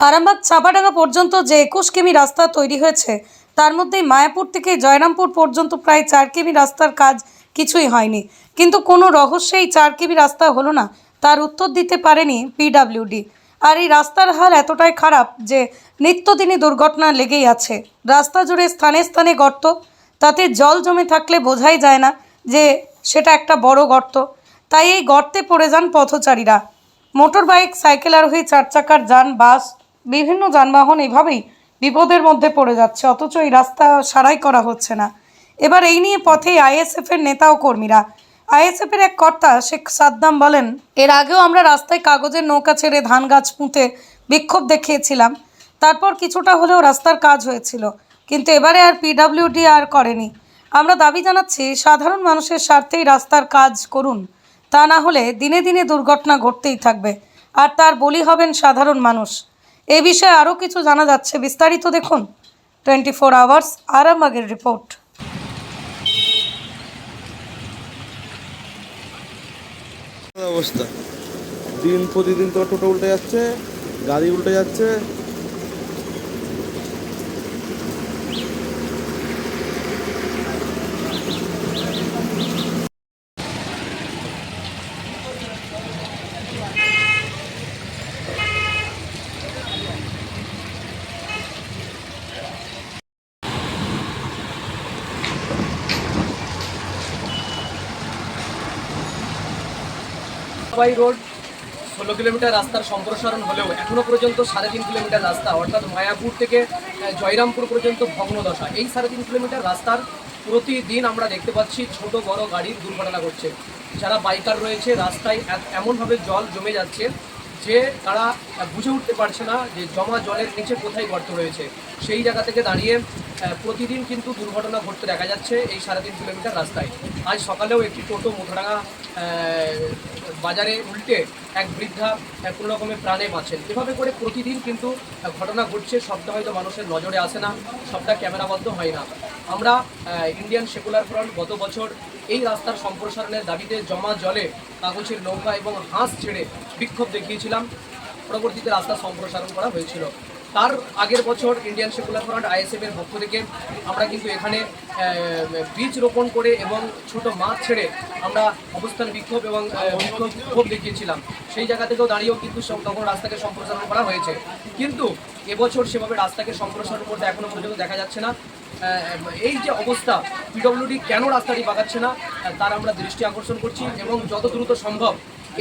আরামবাগ চাপাডাঙ্গা পর্যন্ত যে একুশ কিমি রাস্তা তৈরি হয়েছে, তার মধ্যেই মায়াপুর থেকে জয়রামপুর পর্যন্ত প্রায় চার কিমি রাস্তার কাজ কিছুই হয়নি। কিন্তু কোনো রহস্যে এই চার কিমি রাস্তা হলো না, তার উত্তর দিতে পারেনি পিডাব্লিউডি। আর এই রাস্তার হাল এতটাই খারাপ যে নিত্যদিনই দুর্ঘটনা লেগেই আছে। রাস্তা জুড়ে স্থানে স্থানে গর্ত, তাতে জল জমে থাকলে বোঝাই যায় না যে সেটা একটা বড় গর্ত। তাই এই গর্তে পড়ে যান পথচারীরা। মোটর বাইক সাইকেল আরোহী চার চাকার যান, বাস বিভিন্ন যানবাহন এভাবেই বিপদের মধ্যে পড়ে যাচ্ছে, অথচ এই রাস্তা সারাই করা হচ্ছে না। এবার এই নিয়ে পথে আইএসএফ এর নেতা ও কর্মীরা। আইএসএফ এর এক কর্তা শেখ সাদ্দাম বলেন, এর আগেও আমরা রাস্তায় কাগজের নৌকা ছেড়ে ধান গাছ পুঁতে বিক্ষোভ দেখিয়েছিলাম। তারপর কিছুটা হলেও রাস্তার কাজ হয়েছিল। কিন্তু এবারে আর পিডাব্লিউডি আর করেনি। আমরা দাবি জানাচ্ছি, সাধারণ মানুষের স্বার্থেই রাস্তার কাজ করুন। তা না হলে দিনে দিনে দুর্ঘটনা ঘটতেই থাকবে। আর তার বলি হবেন সাধারণ মানুষ। এ বিষয়ে আরও কিছু জানা যাচ্ছে। বিস্তারিত দেখুন। টোয়েন্টি ফোর আওয়ার্স, আরামবাগের রিপোর্ট। অবস্থা? দিন প্রতিদিন তো টোটো উল্টে যাচ্ছে, গাড়ি উল্টে যাচ্ছে বাই রোড ষোলো কিলোমিটার রাস্তার সম্প্রসারণ হলেও এখনও পর্যন্ত সাড়ে তিন কিলোমিটার রাস্তা, অর্থাৎ মায়াপুর থেকে জয়রামপুর পর্যন্ত ভগ্নদশা। এই সাড়ে তিন কিলোমিটার রাস্তার প্রতিদিন আমরা দেখতে পাচ্ছি ছোট বড় গাড়ির দুর্ঘটনা ঘটছে। যারা বাইকার রয়েছে, রাস্তায় এমনভাবে জল জমে যাচ্ছে যে তারা বুঝে উঠতে পারছে না যে জমা জলের নিচে কোথায় গর্ত রয়েছে। সেই জায়গা থেকে দাঁড়িয়ে প্রতিদিন কিন্তু দুর্ঘটনা ঘটতে দেখা যাচ্ছে এই সাড়ে তিন কিলোমিটার রাস্তায়। আজ সকালেও একটি টোটো মোথরাঙা বাজারে উল্টে এক বৃদ্ধা কোনো রকমের প্রাণে বাঁচেন। এভাবে করে প্রতিদিন কিন্তু ঘটনা ঘটছে। সবটা হয়তো মানুষের নজরে আসে না সবটা ক্যামেরাবদ্ধ হয় না। আমরা ইন্ডিয়ান সেকুলার ফ্রন্ট গত বছর এই রাস্তার সম্প্রসারণের দাবিতে জমা জলে কাগজের নৌকা এবং হাঁস ছেড়ে বিক্ষোভ দেখিয়েছিলাম। পরবর্তীতে রাস্তা সম্প্রসারণ করা হয়েছিল। তার আগের বছর ইন্ডিয়ান সেকুলার ফ্রন্ট আইএসএফ এর পক্ষ থেকে আমরা কিন্তু এখানে বীজ রোপণ করে এবং ছোট মাছ ছেড়ে আমরা অবস্থান বিক্ষোভ এবং বিক্ষোভ দেখিয়েছিলাম। সেই জায়গা থেকেও দাঁড়িয়েও কিন্তু তখন রাস্তাকে সম্প্রসারণ করা হয়েছে। কিন্তু এবছর সেভাবে রাস্তাকে সম্প্রসারণ করতে এখনও পর্যন্ত দেখা যাচ্ছে না। এই যে অবস্থা পিডব্লিউডি কেন রাস্তাটি বাগাচ্ছে না তার আমরা দৃষ্টি আকর্ষণ করছি এবং যত দ্রুত সম্ভব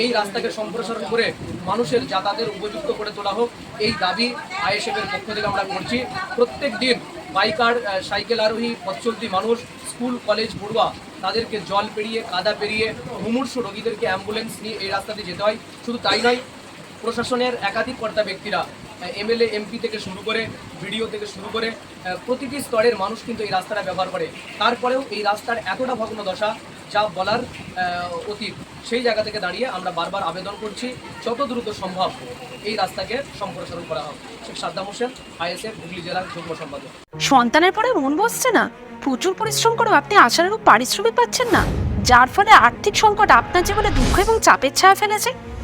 এই রাস্তাকে সম্প্রসারণ করে মানুষের যাতায়াতের উপযুক্ত করে তোলা হোক, এই দাবি আইএসএফের পক্ষ থেকে আমরা করছি। প্রত্যেক দিন বাইকার সাইকেল আরোহী পথচলতি মানুষ, স্কুল, কলেজ, পড়ুয়া, তাদেরকে জল পেরিয়ে, কাদা পেরিয়ে, মুমূর্ষ রোগীদেরকে অ্যাম্বুলেন্স নিয়ে এই রাস্তা দিয়ে যেতে হয়। শুধু তাই নয়, প্রশাসনের একাধিক কর্তা ব্যক্তিরা এমএলএ, এমপি থেকে শুরু করে ভিডিও থেকে শুরু করে প্রতিটি স্তরের মানুষ কিন্তু এই রাস্তাটা ব্যবহার করে। তারপরেও এই রাস্তার এতটা ভগ্ন দশা যা বলার অতীত, সেই জায়গা থেকে দাঁড়িয়ে আমরা বারবার আবেদন করছি, যত দ্রুত সম্ভব এই রাস্তাকে সম্প্রসারণ করা হোক। শেখ সাদ্দাম হোসেন, আইএসএফ, হুগলি জেলার যুগ্ম সম্পাদক। সন্তানের পরে মন বসছে না। প্রচুর পরিশ্রম করেও আপনি আশানুরূপ পারিশ্রমিক পাচ্ছেন না। যার ফলে আর্থিক সংকট আপনার জীবনে দুঃখ এবং চাপের ছায়া ফেলেছে।